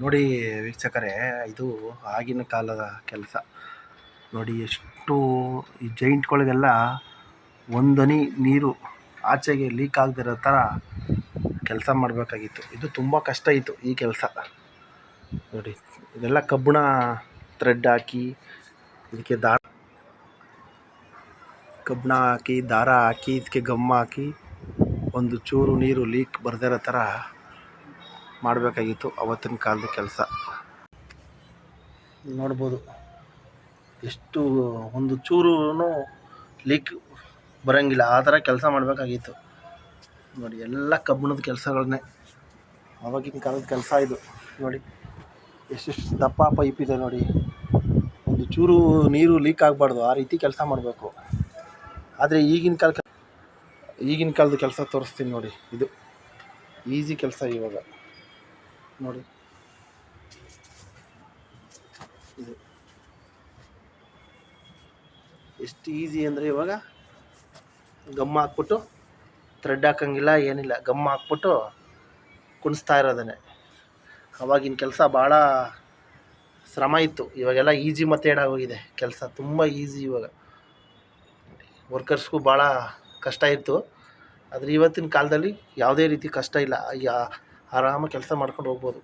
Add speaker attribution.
Speaker 1: ನೋಡಿ ವೀಕ್ಷಕರೇ, ಇದು ಆಗಿನ ಕಾಲದ ಕೆಲಸ. ನೋಡಿ ಎಷ್ಟು ಈ ಜೈಂಟ್ಗಳಿಗೆಲ್ಲ ಒಂದನಿ ನೀರು ಆಚೆಗೆ ಲೀಕ್ ಆಗದಿರೋ ಥರ ಕೆಲಸ ಮಾಡಬೇಕಾಗಿತ್ತು. ಇದು ತುಂಬ ಕಷ್ಟ ಇತ್ತು ಈ ಕೆಲಸ. ನೋಡಿ, ಇದೆಲ್ಲ ಕಬ್ಬಿಣ ಥ್ರೆಡ್ ಹಾಕಿ, ಇದಕ್ಕೆ ದಾರ ಕಬ್ಬಿಣ ಹಾಕಿ, ದಾರ ಹಾಕಿ, ಇದಕ್ಕೆ ಗಮ್ ಹಾಕಿ, ಒಂದು ಚೂರು ನೀರು ಲೀಕ್ ಬರ್ದಿರೋ ಥರ ಮಾಡಬೇಕಾಗಿತ್ತು ಅವತ್ತಿನ ಕಾಲದ ಕೆಲಸ. ನೋಡ್ಬೋದು. ಎಷ್ಟು ಒಂದು ಚೂರೂ ಲೀಕ್ ಬರೋಂಗಿಲ್ಲ. ಆ ಥರ ಕೆಲಸ ಮಾಡಬೇಕಾಗಿತ್ತು. ನೋಡಿ, ಎಲ್ಲ ಕಬ್ಬಿಣದ ಕೆಲಸಗಳನ್ನೇ ಅವಾಗಿನ ಕಾಲದ ಕೆಲಸ ಇದು. ನೋಡಿ ಎಷ್ಟೆಷ್ಟು ದಪ್ಪ ಪೈಪ್ ಇದೆ ನೋಡಿ. ಒಂದು ಚೂರು ನೀರು ಲೀಕ್ ಆಗಬಾರ್ದು. ಆ ರೀತಿ ಕೆಲಸ ಮಾಡಬೇಕು. ಆದರೆ ಈಗಿನ ಕಾಲ ಈಗಿನ ಕಾಲದ ಕೆಲಸ ತೋರಿಸ್ತೀನಿ ನೋಡಿ ಇದು. ಈಸಿ ಕೆಲಸ ಇವಾಗ. ನೋಡಿ. ಇದು. ಎಷ್ಟು ಈಸಿ ಅಂದರೆ ಇವಾಗ ಗಮ್ ಹಾಕ್ಬಿಟ್ಟು ಥ್ರೆಡ್ ಹಾಕಂಗಿಲ್ಲ, ಏನಿಲ್ಲ. ಗಮ್ ಹಾಕ್ಬಿಟ್ಟು ಕುಣಿಸ್ತಾ ಇರೋದನ್ನೇ. ಅವಾಗಿನ ಕೆಲಸ ಭಾಳ ಶ್ರಮ ಇತ್ತು. ಇವಾಗೆಲ್ಲ ಈಸಿ ಮತ್ತೆ ಏನಾಗೋಗಿದೆ ಕೆಲಸ ತುಂಬ ಈಸಿ ಇವಾಗ. ವರ್ಕರ್ಸ್ಗೂ ಭಾಳ ಕಷ್ಟ ಇತ್ತು. ಆದರೆ ಇವತ್ತಿನ ಕಾಲದಲ್ಲಿ ಯಾವುದೇ ರೀತಿ ಕಷ್ಟ ಇಲ್ಲ. ಆರಾಮಾಗಿ ಕೆಲಸ ಮಾಡ್ಕೊಂಡು ಹೋಗ್ಬೋದು.